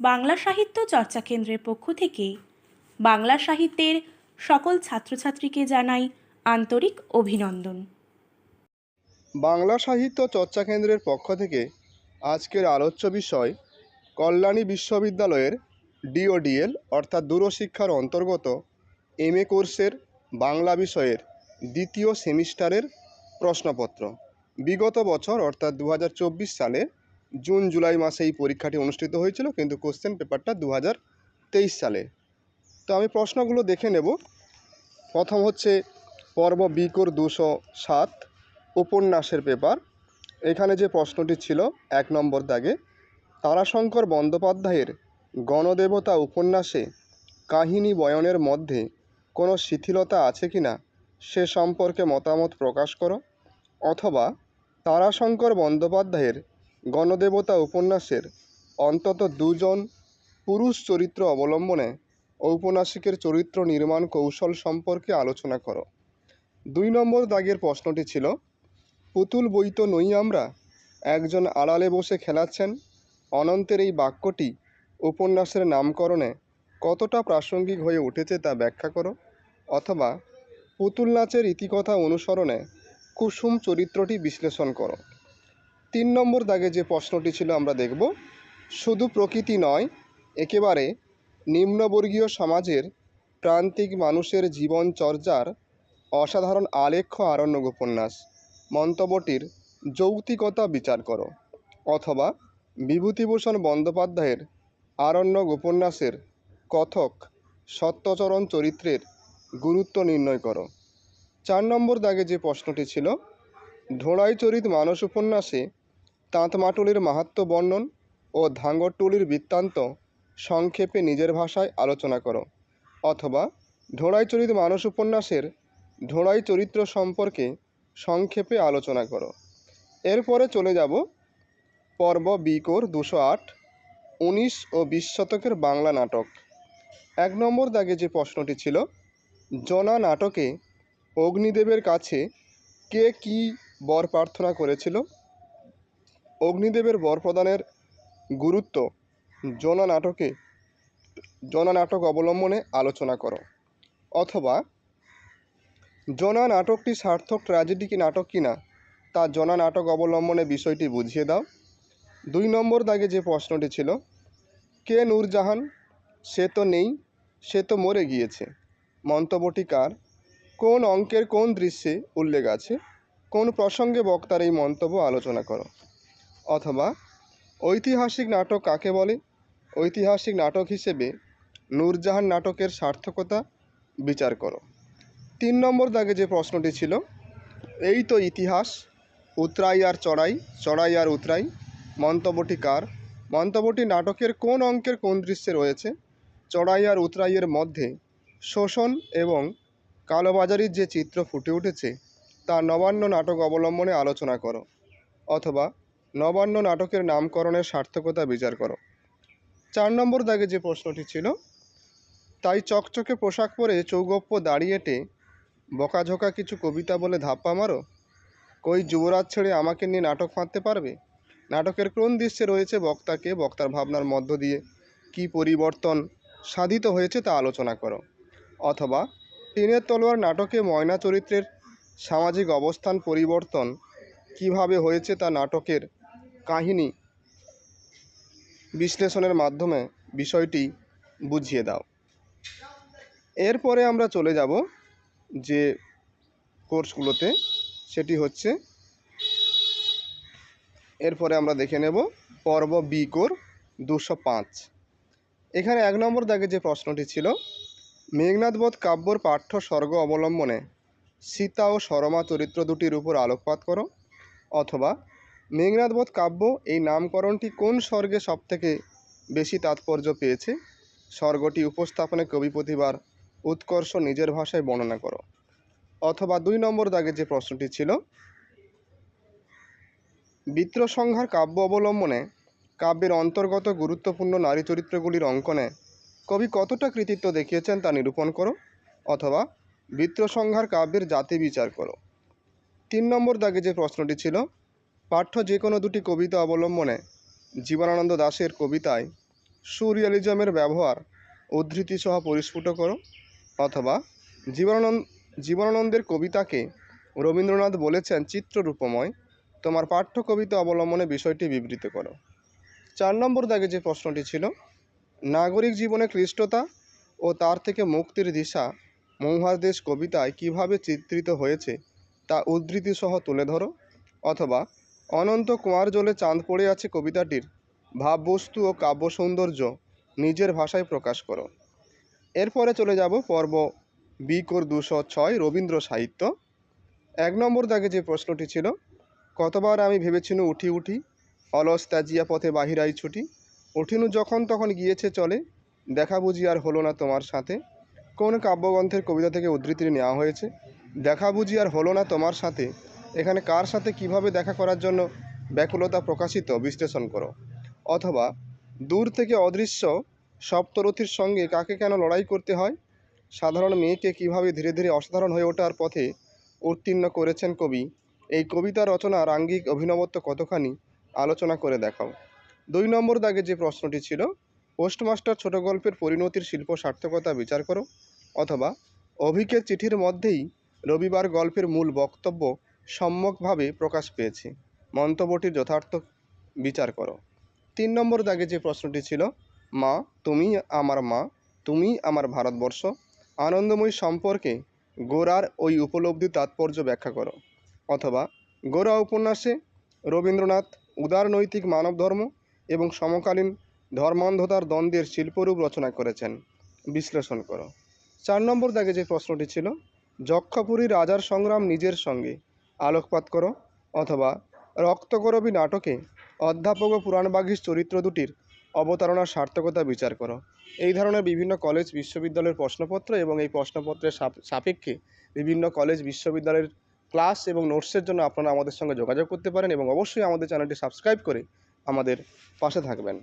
বাংলা সাহিত্য চর্চা কেন্দ্রের পক্ষ থেকে বাংলা সাহিত্যের সকল ছাত্রছাত্রীকে জানাই আন্তরিক অভিনন্দন। বাংলা সাহিত্য চর্চা কেন্দ্রের পক্ষ থেকে আজকের আলোচ্য বিষয় কল্যাণী বিশ্ববিদ্যালয়ের ডিওডিএল, অর্থাৎ দূরশিক্ষার অন্তর্গত এম এ কোর্সের বাংলা বিষয়ের দ্বিতীয় সেমিস্টারের প্রশ্নপত্র। বিগত বছর, অর্থাৎ দু হাজার চব্বিশ সালে জুন, জুলাই মাসে এই পরীক্ষাটি অনুষ্ঠিত হয়েছিল, কিন্তু কোশ্চেন পেপারটা দু হাজার তেইশ সালে। তো আমি প্রশ্নগুলো দেখে নেব। প্রথম হচ্ছে পর্ব বিকোর দুশো সাত, উপন্যাসের পেপার। এখানে যে প্রশ্নটি ছিল, এক নম্বর দাগে, তারাশঙ্কর বন্দ্যোপাধ্যায়ের গণদেবতা উপন্যাসে কাহিনী বয়নের মধ্যে কোনো শিথিলতা আছে কি না, সে সম্পর্কে মতামত প্রকাশ করো। অথবা তারাশঙ্কর বন্দ্যোপাধ্যায়ের গণদেবতা উপন্যাসের অন্তত দুজন পুরুষ চরিত্র অবলম্বনে ঔপন্যাসিকের চরিত্র নির্মাণ কৌশল সম্পর্কে আলোচনা করো। দুই নম্বর দাগের প্রশ্নটি ছিল, পুতুল বই তো নই আমরা একজন আড়ালে বসে খেলাচ্ছেন? অনন্তের এই বাক্যটি উপন্যাসের নামকরণে কতটা প্রাসঙ্গিক হয়ে উঠেছে তা ব্যাখ্যা করো, অথবা পুতুল নাচের ইতিকথা অনুসরণে কুসুম চরিত্রটি বিশ্লেষণ করো। তিন নম্বর দাগে যে প্রশ্নটি ছিল আমরা দেখব, শুধু প্রকৃতি নয়, একেবারে নিম্নবর্গীয় সমাজের প্রান্তিক মানুষের জীবনচর্যার অসাধারণ আলেখ্য আরণ্যক উপন্যাস মন্তব্যটির যৌক্তিকতা বিচার করো, অথবা বিভূতিভূষণ বন্দ্যোপাধ্যায়ের আরণ্যক উপন্যাসের কথক সত্যচরণ চরিত্রের গুরুত্ব নির্ণয় করো। চার নম্বর দাগে যে প্রশ্নটি ছিল ঢোড়াই চরিত মানস উপন্যাসে তাঁতমাটুলির মাহাত্ম্য বর্ণন ও ধাঙ্গরটুলির বৃত্তান্ত সংক্ষেপে নিজের ভাষায় আলোচনা করো। অথবা চরিত মানস উপন্যাসের ঢোড়াই চরিত্র সম্পর্কে সংক্ষেপে আলোচনা করো। এরপরে চলে যাব পর্ব বিকোর দুশো আট, উনিশ ও বিশ শতকের বাংলা নাটক। এক নম্বর দাগে যে প্রশ্নটি ছিল, জনা নাটকে অগ্নিদেবের কাছে কে কি বর প্রার্থনা করেছিল? অগ্নিদেবের বর প্রদানের গুরুত্ব জনা নাটকে, জনা নাটক অবলম্বনে আলোচনা করো। অথবা, জনা নাটকটি সার্থক ট্র্যাজেডি কি নাটক কিনা তা জনা নাটক অবলম্বনে বিষয়টি বুঝিয়ে দাও। দুই নম্বর দাগে যে প্রশ্নটি ছিল, কে নূরজাহান? সে তো নেই, সে তো মরে গিয়েছে। মন্তব্যটি কার? কোন অঙ্কের কোন দৃশ্যে উল্লেখ আছে? কোন প্রসঙ্গে বক্তার এই মন্তব্য আলোচনা করো। অথবা ঐতিহাসিক নাটক কাকে বলে? ঐতিহাসিক নাটক হিসেবে নূরজাহান নাটকের সার্থকতা বিচার করো। তিন নম্বর দাগে যে প্রশ্নটি ছিল, এই তো ইতিহাস, উতরাই আর চড়াই চড়াই আর উতরাই, মন্তব্যটি কার? মন্তব্যটি নাটকের কোন অঙ্কের কোন দৃশ্যে রয়েছে? চড়াই আর উতরাইয়ের মধ্যে শোষণ এবং কালোবাজারির যে চিত্র ফুটে উঠেছে, তা নবান্ন নাটক অবলম্বনে আলোচনা করো। অথবা নবান্ন নাটকের নামকরণের সার্থকতা বিচার করো। চার নম্বর দাগে যে প্রশ্নটি ছিল, তাই চকচকে পোশাক পরে চৌগপ্প দাঁড়িয়েটে বকাঝোকা কিছু কবিতা বলে ধাপ্পা মারো? কই যুবরাজ ছেড়ে আমাকে নিয়ে নাটক ফাঁদতে পারবে? নাটকের কোন দৃশ্যে রয়েছে বক্তাকে বক্তার ভাবনার মধ্য দিয়ে? কি পরিবর্তন সাধিত হয়েছে তা আলোচনা করো। অথবা টিনের তলোয়ার নাটকে ময়না চরিত্রের সামাজিক অবস্থান পরিবর্তন কীভাবে হয়েছে তা নাটকের কাহিনী বিশ্লেষণের মাধ্যমে বিষয়টি বুঝিয়ে দাও। এরপরে আমরা চলে যাব যে কোর্সগুলোতে, সেটি হচ্ছে এরপরে আমরা দেখে নেব পর্ব বি কোর দুশো পাঁচ। এখানে এক নম্বর দাগে যে প্রশ্নটি ছিল মেঘনাথবোধ কাব্যর পাঠ্য স্বর্গ অবলম্বনে সীতা ও সরমা চরিত্র দুটির উপর আলোকপাত করো অথবা মেঘনাথবোধ কাব্য, এই নামকরণটি কোন স্বর্গে সবথেকে বেশি তাৎপর্য পেয়েছে? স্বর্গটি উপস্থাপনে কবি প্রতিভার উৎকর্ষ নিজের ভাষায় বর্ণনা করো। অথবা দুই নম্বর দাগে যে প্রশ্নটি ছিল বিত্রসংহার কাব্য অবলম্বনে কাব্যের অন্তর্গত গুরুত্বপূর্ণ নারী চরিত্রগুলির অঙ্কনে কবি কতটা কৃতিত্ব দেখিয়েছেন তা নিরূপণ করো, অথবা বিত্রসংহার কাব্যের জাতি বিচার করো। তিন নম্বর দাগে যে প্রশ্নটি ছিল পাঠ্য যে কোনো দুটি কবিতা অবলম্বনে জীবনানন্দ দাশের কবিতায় সুরিয়ালিজমের ব্যবহার উদ্ধৃতি সহ পরিস্ফুট করো, অথবা জীবনানন্দ, জীবনানন্দের কবিতাকে রবীন্দ্রনাথ বলেছেন চিত্ররূপময়, তোমার পাঠ্য কবিতা অবলম্বনে বিষয়টি বিবৃত করো। চার নম্বর দাগে যে প্রশ্নটি ছিল, নাগরিক জীবনে ক্লিষ্টতা ও তার থেকে মুক্তির দিশা মৌহার দেশ কবিতায় কীভাবে চিত্রিত হয়েছে তা উদ্ধৃতি সহ তুলে ধরো, অথবা অনন্ত কুয়ার জলে চাঁদ পড়ে আছে কবিতাটির। ভাববস্তু ও কাব্য সৌন্দর্য নিজের ভাষায় প্রকাশ করো। এরপরে চলে যাব পর্ব বি কোর দুশো ছয়, রবীন্দ্র সাহিত্য। এক নম্বর দাগে যে প্রশ্নটি ছিল, কতবার আমি ভেবেছিনু উঠি উঠি, অলস ত্যাজিয়া পথে বাহিরাই ছুটি। উঠিনু যখন তখন গিয়েছে চলে, দেখা বুঝি আর হলো না তোমার সাথে। কোন কাব্যগ্রন্থের কবিতা থেকে উদ্ধৃতি নেওয়া হয়েছে, দেখা বুঝি আর হলো না তোমার সাথে। এখানে কার সাথে কীভাবে দেখা করার জন্য ব্যাকুলতা প্রকাশিত, বিশ্লেষণ করো। অথবা, দূর থেকে অদৃশ্য সপ্তরথীর সঙ্গে কাকে কেন লড়াই করতে হয়? সাধারণ মেয়েকে কীভাবে ধীরে ধীরে অসাধারণ হয়ে ওঠার পথে উত্তীর্ণ করেছেন কবি? এই কবিতা রচনার আঙ্গিক অভিনবত্ব কতখানি? আলোচনা করে দেখাও। দুই নম্বর দাগে যে প্রশ্নটি ছিল, পোস্টমাস্টার ছোট গল্পের পরিণতির শিল্প সার্থকতা বিচার করো। অথবা অভিকের চিঠির মধ্যেই রবিবার গল্পের মূল বক্তব্য সম্যকভাবে প্রকাশ পেয়েছে। মন্তব্যটির যথার্থ বিচার করো। তিন নম্বর দাগে যে প্রশ্নটি ছিল, মা, তুমি আমার মা, তুমি আমার ভারতবর্ষ, আনন্দময়ী সম্পর্কে গোরার ওই উপলব্ধি তাৎপর্য ব্যাখ্যা করো। অথবা, গোরা উপন্যাসে রবীন্দ্রনাথ উদার নৈতিক মানব ধর্ম এবং সমকালীন ধর্মান্ধতার দ্বন্দ্বের শিল্পরূপ রচনা করেছেন। বিশ্লেষণ করো। চার নম্বর দাগে যে প্রশ্নটি ছিল, যক্ষপুরী রাজার সংগ্রাম নিজের সঙ্গে আলোকপাত করো অথবা রক্তকরবী নাটকে অধ্যাপক ও পুরাণবাগীশ চরিত্র দুটির অবতারণার সার্থকতা বিচার করো। এই ধরনের বিভিন্ন কলেজ বিশ্ববিদ্যালয়ের প্রশ্নপত্র এবং এই প্রশ্নপত্রের সাপ- সাপেক্ষে বিভিন্ন কলেজ বিশ্ববিদ্যালয়ের ক্লাস এবং নোটসের জন্য আপনারা আমাদের সঙ্গে যোগাযোগ করতে পারেন এবং অবশ্যই আমাদের চ্যানেলটি সাবস্ক্রাইব করে আমাদের পাশে থাকবেন।